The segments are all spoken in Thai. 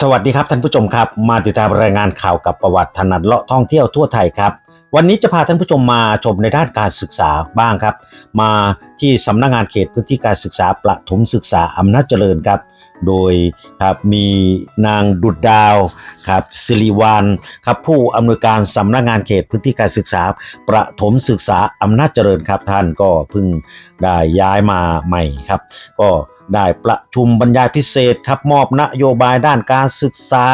สวัสดีครับท่านผู้ชมครับ มาติดตามรายงานข่าวกับประวัติถนัดเลาะท่องเที่ยวทั่วไทยครับ วันนี้จะพาท่านผู้ชมมาชมในด้านการศึกษาบ้างครับ มาที่สำนักงานเขตพื้นที่การศึกษาประถมศึกษาอำนาจเจริญครับ โดยครับมีนางดุดดาวครับสิริวานครับผู้อำนวยการสำนักงานเขตพื้นที่การศึกษา ประถมศึกษาอำนาจเจริญครับท่านก็เพิ่งได้ย้ายมาใหม่ครับ ก็ได้ประชุมบรรยายพิเศษครับมอบนโยบายด้านการศึกษา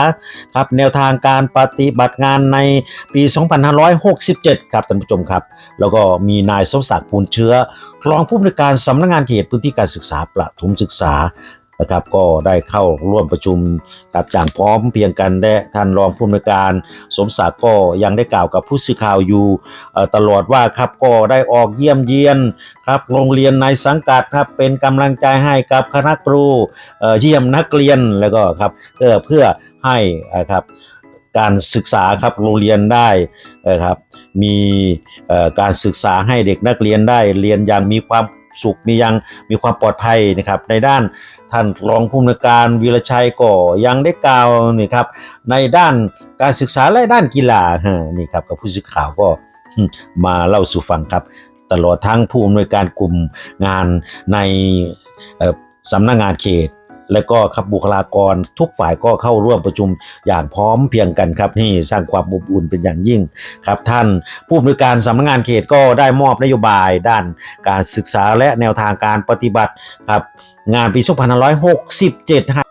ครับแนวทางการปฏิบัติงานในปี 2567 ครับท่านผู้ชมครับ แล้วก็มีนายสมศักดิ์ภูลเชื้อรองผู้อำนวยการสำนักงานเขตพื้นที่การศึกษาประถมศึกษา นะครับ ก็ได้เข้าร่วมประชุมกับอย่างพร้อมเพียงกันและท่านรองผู้อำนวยการสมศักดิ์ก็ยังได้กล่าวกับผู้สื่อข่าวอยู่ตลอดว่าครับก็ได้ออกเยี่ยมเยียนครับโรงเรียนในสังกัดครับเป็นกำลังใจให้กับคณะครูเยี่ยมนักเรียนแล้วก็ครับเพื่อเพื่อให้ครับการศึกษาครับโรงเรียนได้ครับมีการศึกษาให้เด็กนักเรียนได้เรียนอย่างมีความ สุขมียังมีความปลอดภัยนะครับในด้านท่านรองผู้อำนวยการวีรชัยก็ยังได้กล่าวนี่ครับในด้านการศึกษาและด้านกีฬาฮะนี่ครับกับผู้สื่อข่าวก็มาเล่าสู่ฟังครับ ตลอดทั้งผู้อำนวยการกลุ่มงานในสำนักงานเขต และก็ครับบุคลากรทุกฝ่ายก็เข้าร่วมประชุมอย่างพร้อมเพียงกันครับนี่สร้างความอบอุ่นเป็นอย่างยิ่งครับท่านผู้อำนวยการสำนักงานเขตก็ได้มอบนโยบายด้านการศึกษาและแนวทางการปฏิบัติครับงานปี 2567ให้